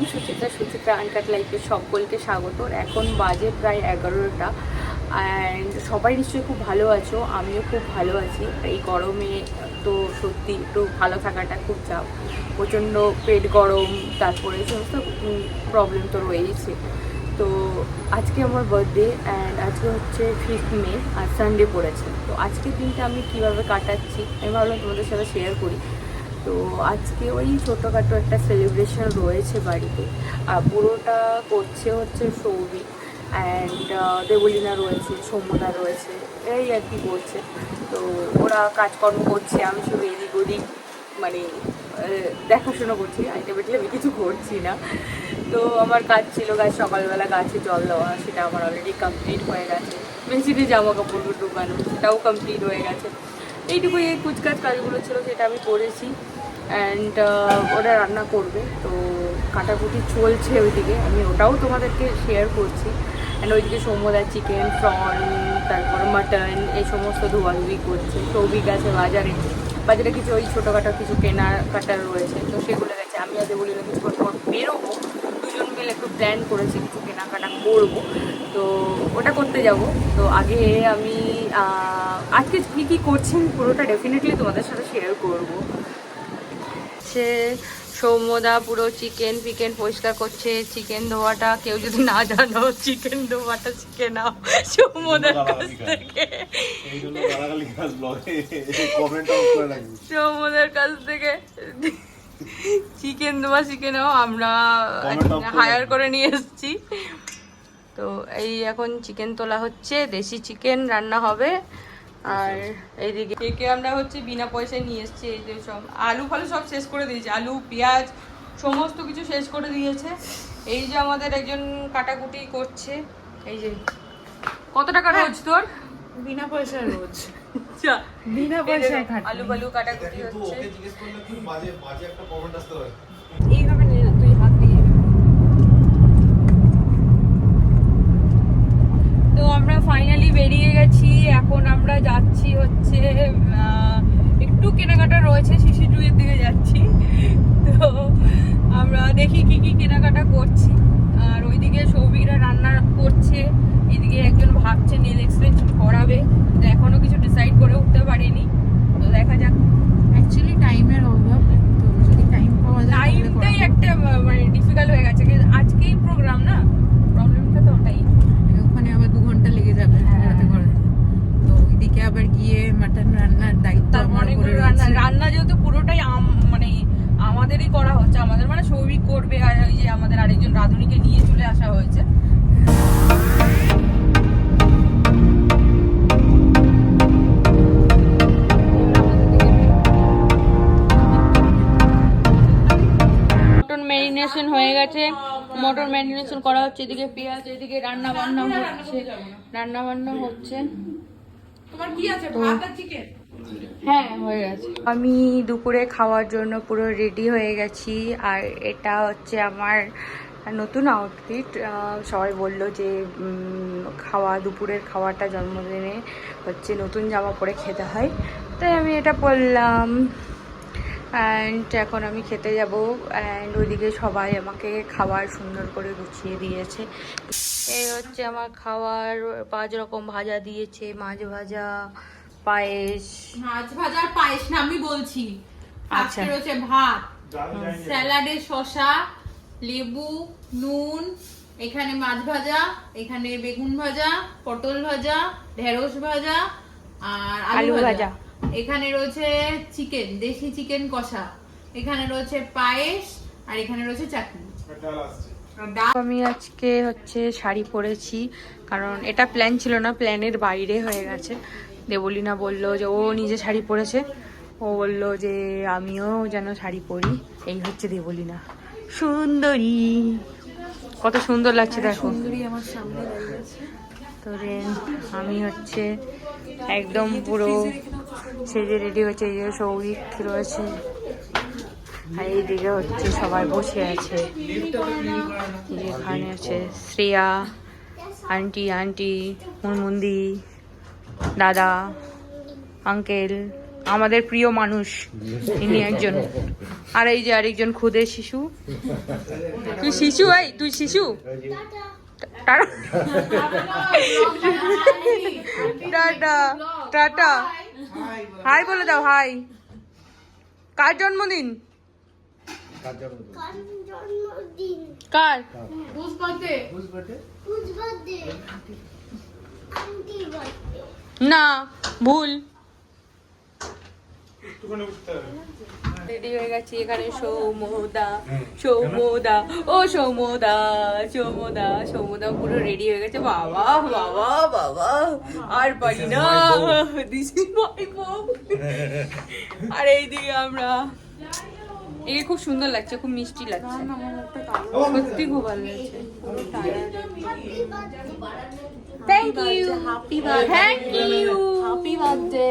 আমি সুচিত্রা সুচিত্রা আনকাট লাইফে সকলকে স্বাগত। এখন বাজে প্রায় এগারোটা। অ্যান্ড সবাই নিশ্চয়ই খুব ভালো আছো, আমিও খুব ভালো আছি। এই গরমে তো সত্যি একটু ভালো থাকাটা খুব চাপ। প্রচণ্ড পেট গরম, তারপরে সমস্ত প্রবলেম তো রয়েইছে। তো আজকে আমার বার্থডে অ্যান্ড আজকে হচ্ছে ফিফথ মে আর সানডে পড়েছে। তো আজকের দিনটা আমি কীভাবে কাটাচ্ছি, আমি ভাবলাম তোমাদের সাথে শেয়ার করি। তো আজকে ওই ছোটোখাটো একটা সেলিব্রেশন রয়েছে বাড়িতে। আর পুরোটা করছে হচ্ছে সৌভিক অ্যান্ড দেবলিনা রয়েছে, সৌম্যদা রয়েছে, এই আর কি করছে। তো ওরা কাজকর্ম করছে, আমি শুধু এদিক ওদিক মানে দেখাশোনা করছি আলটিমেটলি আমি কিছু করছি না। তো আমার কাজ ছিল গাছ, সকালবেলা গাছে জল দেওয়া, সেটা আমার অলরেডি কমপ্লিট হয়ে গেছে। বেসিকে জামা কাপড় ঢুকানো সেটাও কমপ্লিট হয়ে গেছে। এইটুকুই এই কুচকাজ কাজগুলো ছিল সেটা আমি করেছি। অ্যান্ড ওরা রান্না করবে, তো কাটাকুটি চলছে ওইদিকে। আমি ওটাও তোমাদেরকে শেয়ার করছি। অ্যান্ড ওইদিকে সৌম্যদার চিকেন প্রন তারপর মাটন এই সমস্ত ধোয়াধুয়ি করছে। সৌভিক আছে বাজারে। বাজারে কিছু ওই ছোটোখাটো কিছু কেনা কেনাকাটা রয়েছে, তো সেগুলো গেছে। আমি আজকে বলি না পর বেরোবো। মিলে একটু প্ল্যান করেছি কিছু কেনাকাটা করব। তো ওটা করতে যাব। তো আগে আমি আজকে কী কী করছেন পুরোটা ডেফিনেটলি তোমাদের সাথে শেয়ার করব। সে সৌম্যদা পুরো চিকেন ফিকেন পরিষ্কার করছে। চিকেন ধোয়াটা কেউ যদি না জানো চিকেন ধোয়াটা শিখে নাও সৌম্যদার কাছ থেকে। সৌম্যদার কাছ থেকে। চিকেন ধোয়া শিখে নাও আমরা হায়ার করে নিয়ে এসেছি। তো এই এখন চিকেন তোলা হচ্ছে দেশি চিকেন রান্না হবে। আর এইদিকে কেকে আমরা হচ্ছে বিনা পয়সায় নিয়ে এসেছি এই যে সব আলু ফালু সব শেষ করে দিয়েছে। আলু পেঁয়াজ সমস্ত কিছু শেষ করে দিয়েছে। এই যে আমাদের একজন কাটাকুটি করছে। এই যে কত টাকা রোজ তোর? বিনা পয়সা রোজ। বিনা পয়সায় খাটনি। আলু ফালু কাটাকুটি কিন্তু হচ্ছে। ওকে জিজ্ঞেস করলে কি বাজে বাজে একটা কমেন্ট আসতে পারে। এইভাবে না, তুই হাত দিয়ে তো আমরা ফাইনালি বেরিয়ে গেছি এখন আমরা যাচ্ছি হচ্ছে আহ, একটু কেনাকাটা রয়েছে শিশিটুয়ের দিকে যাচ্ছি। তো আমরা দেখি কি কি কেনাকাটা করছি। আর ওইদিকে সৌভিকরা রান্না করছে এদিকে একজন ভাবছে নীল এক্সটেনশন করাবে। তো এখনও কিছু ডিসাইড করে উঠতে পারিনি। তো দেখা যাক। অ্যাকচুয়ালি টাইমের অভাব। তো যদি টাইম পাওয়া যায় টাইমটাই একটা মানে ডিফিকাল্ট হয়ে গেছে। আজকেই প্রোগ্রাম না? প্রবলেমটা তো ওটাই। ওখানে আবার দু ঘণ্টা লেগে যাবে হ্যাঁ। ঘোরাতে ঘোরাতে তো ওইদিকে আবার গিয়ে মাটন রান্নার দায়িত্ব তারপর আমার উপরে অনেকগুলো রান্না রয়েছে। রান্না যেহেতু পুরোটাই আম- মানে আমাদেরই করা হচ্ছে আমাদের মানে সৌভিক করবে আর ওই যে আমাদের আরেকজন রাঁধুনিকে নিয়ে চলে আসা হয়েছে। মটন ম্যারিনেশন হয়ে গেছে। মটন ম্যারিনেশন করা হচ্ছে এদিকে পেঁয়াজ এদিকে রান্না বান্না হচ্ছে। রান্না বান্না হচ্ছে। হ্যাঁ হয়ে গেছে। আমি দুপুরে খাওয়ার জন্য পুরো রেডি হয়ে গেছি আর এটা হচ্ছে আমার নতুন আউটফিট সবাই বলল যে খাওয়া দুপুরের খাওয়াটা জন্মদিনে হচ্ছে নতুন জামা পরে খেতে হয়। তাই আমি এটা পরলাম। অ্যান্ড এখন আমি খেতে যাব। অ্যান্ড ওইদিকে সবাই আমাকে খাবার সুন্দর করে গুছিয়ে দিয়েছে। এই হচ্ছে আমার খাবার পাঁচ রকম ভাজা দিয়েছে মাছ ভাজা পায়েস। মাছ ভাজার পায়েস না আমি বলছি। আচ্ছা। রয়েছে ভাত। স্যালাডে শসা লেবু নুন এখানে মাছ ভাজা এখানে বেগুন ভাজা পটল ভাজা ঢেঁড়স ভাজা আর আলু ভাজা। এখানে রয়েছে চিকেন দেশি চিকেন কষা। এখানে রয়েছে পায়েস আর এখানে রয়েছে চাটনি। আমি আজকে হচ্ছে শাড়ি পরেছি কারণ এটা প্ল্যান ছিল না প্ল্যানের বাইরে হয়ে গেছে। দেবলিনা বলল যে ও নিজে শাড়ি পরেছে। ও বলল যে আমিও যেন শাড়ি পরি। এই হচ্ছে দেবলিনা। সুন্দরী। কত সুন্দর লাগছে দেখো। সুন্দরী আমার সামনে দাঁড়িয়ে আছে। তো আমি হচ্ছে একদম পুরো সেজে রেডি হচ্ছে এই যে সৌভিক রয়েছে। আর এইদিকে হচ্ছে সবাই বসে আছে। এখানে আছে শ্রেয়া, আন্টি আন্টি, মুনমুন্দি, দাদা, আঙ্কেল, আমাদের প্রিয় মানুষ, ইনি একজন। আর এই যে আরেকজন খুদে শিশু। তুই শিশু, এই, তুই শিশু? Tata tata tata. হাই বলে দাও হাই। কার জন্মদিন? জন্মদিন? কার না ভুল। রেডি হয়ে গেছি এখানে। সৌমদা সৌমদা ও সৌমদা সৌমদা সৌমদা পুরো রেডি হয়ে গেছে। বাবা বাবা বাবা আর পারি না। দিস ইজ মাই আর এইদিকে আমরা একে খুব সুন্দর লাগছে খুব মিষ্টি লাগছে। সত্যি খুব ভালো লাগছে। Thank you happy birthday thank you happy birthday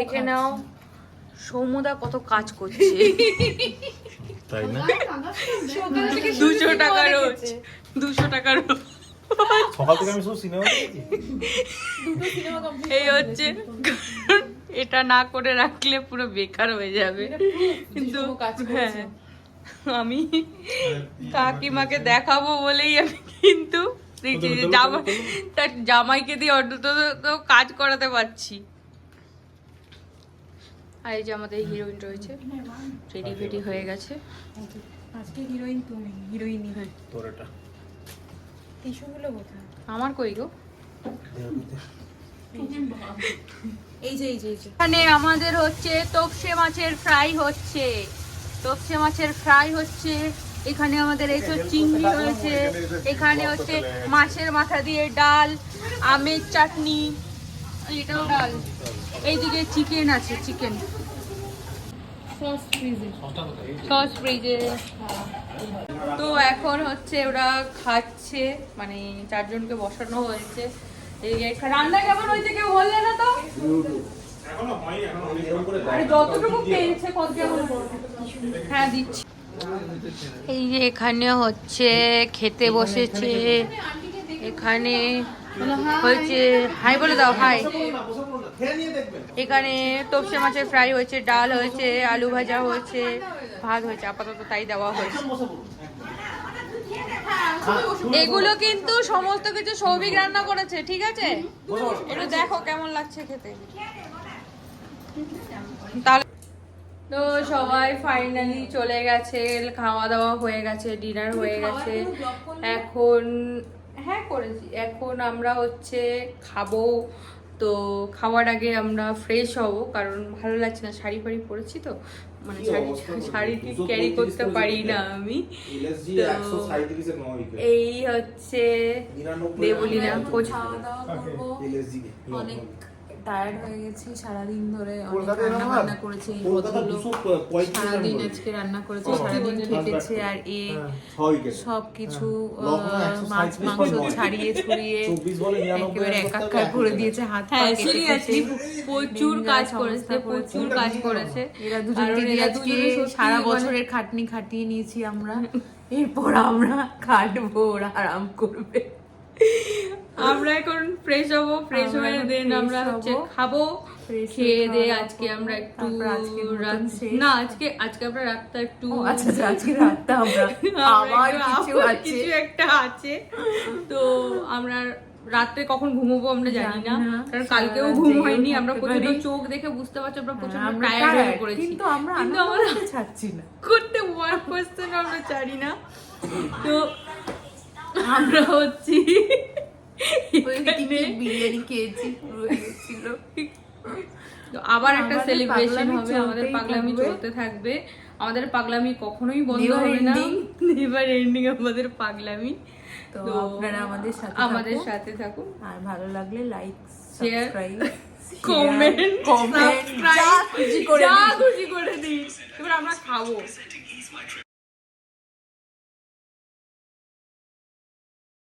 দেখে নাও সৌমদা কত কাজ করছে। তাই না? দুশো টাকা রোজ। দুশো টাকা রোজ। সকাল থেকে আমি শুধু সিনেমা এই হচ্ছে এটা না করে রাখলে পুরো বেকার হয়ে যাবে। কিন্তু হ্যাঁ আমি কাকিমাকে দেখাবো বলেই আমি কিন্তু জামাই তার জামাইকে দিয়ে অন্তত তো কাজ করাতে পারছি। আর এই যে আমাদের হিরোইন রয়েছে রেডি ফেডি হয়ে গেছে। আজকে হিরোইন তুমি হিরোইনই হয়। তোর এটা? টিস্যুগুলো কোথায়? আমার কই গো? এই যে এই যে এখানে আমাদের হচ্ছে তোপসে মাছের ফ্রাই হচ্ছে। তোপসে মাছের ফ্রাই হচ্ছে। এখানে আমাদের এসব চিংড়ি রয়েছে। এখানে হচ্ছে মাছের মাথা দিয়ে ডাল আমের চাটনি। এটাও ডাল। এইদিকে চিকেন আছে চিকেন সস ফ্রিজে সস ফ্রিজে তো এখন হচ্ছে ওরা খাচ্ছে মানে চারজনকে বসানো হয়েছে। এই রান্না কেমন হয়েছে কেউ বললে না তো? যতটুকু পেয়েছে কত হ্যাঁ দিচ্ছি। এই যে এখানে হচ্ছে খেতে বসেছে। এখানে হাই বলে দাও হাই এখানে তোপসে মাছের ফ্রাই হয়েছে, ডাল হয়েছে, আলু ভাজা হয়েছে, ভাত হয়েছে, আপাতত তাই দেওয়া হয়েছে। এগুলো কিন্তু সমস্ত কিছু সৌভিক রান্না করেছে, ঠিক আছে? একটু দেখো কেমন লাগছে খেতে। তো সবাই ফাইনালি চলে গেছে, খাওয়া দাওয়া হয়ে গেছে ডিনার হয়ে গেছে। এখন হ্যাঁ করেছি। এখন আমরা হচ্ছে খাব। তো খাওয়ার আগে আমরা ফ্রেশ হব কারণ ভালো লাগছে না। শাড়ি ফাড়ি পরেছি তো। মানে শাড়ি শাড়িটি ক্যারি করতে পারি না আমি। তো এই হচ্ছে দেবলীনা কোচ অনেক টায়ার্ড হয়ে গেছি সারাদিন ধরে রান্না বান্না করেছে সারাদিন আজকে রান্না করেছে সারাদিন খেটেছে আর এ সব কিছু মাছ মাংস ছাড়িয়ে ছড়িয়ে একেবারে একাকার করে দিয়েছে হাত হ্যাঁ সিরিয়াসলি প্রচুর কাজ করেছে প্রচুর কাজ করেছে। এরা দুজনকে আজকে সারা মানে- বছরের খাটনি খাটিয়ে নিয়েছি আমরা। এরপর আমরা খাটবো ওরা আরাম করবে। আমরা এখন ফ্রেশ হব ফ্রেশ হয়ে দেন আমরা হচ্ছে খাব খেয়ে হয়ে দিয়ে আজকে আমরা একটু রাত-। না আজকে আজকে আমরা রাতটা একটু আচ্ছা আচ্ছা আজকে রাতটা আমরা আবার কিছু আছে। কিছু একটা আছে। তো আমরা রাত্রে কখন ঘুমোবো আমরা জানি না। কারণ কালকেও ঘুম হয়নি আমরা প্রচণ্ড চোখ দেখে বুঝতে পারছি আমরা প্রচণ্ড আমরা টায়ার্ড হয়ে পড়েছি। কিন্তু আমরা আমরা করতে ছাড়ছি না। করতে ওয়ান কোয়েশ্চেন আমরা জানি না। তো আমরা হচ্ছি বিরিয়ানি খেয়েছি গেছিল তো আবার একটা সেলিব্রেশন হবে আমাদের পাগলামি চলতে থাকবে। আমাদের পাগলামি কখনোই বন্ধ হবে না. নেভার এন্ডিং আমাদের পাগলামি। তো আপনারা আমাদের সাথে আমাদের সাথে থাকুন। আর ভালো লাগলে লাইক সাবস্ক্রাইব কমেন্ট কমেন্ট যা খুশি করে দিন। এবার আমরা খাব।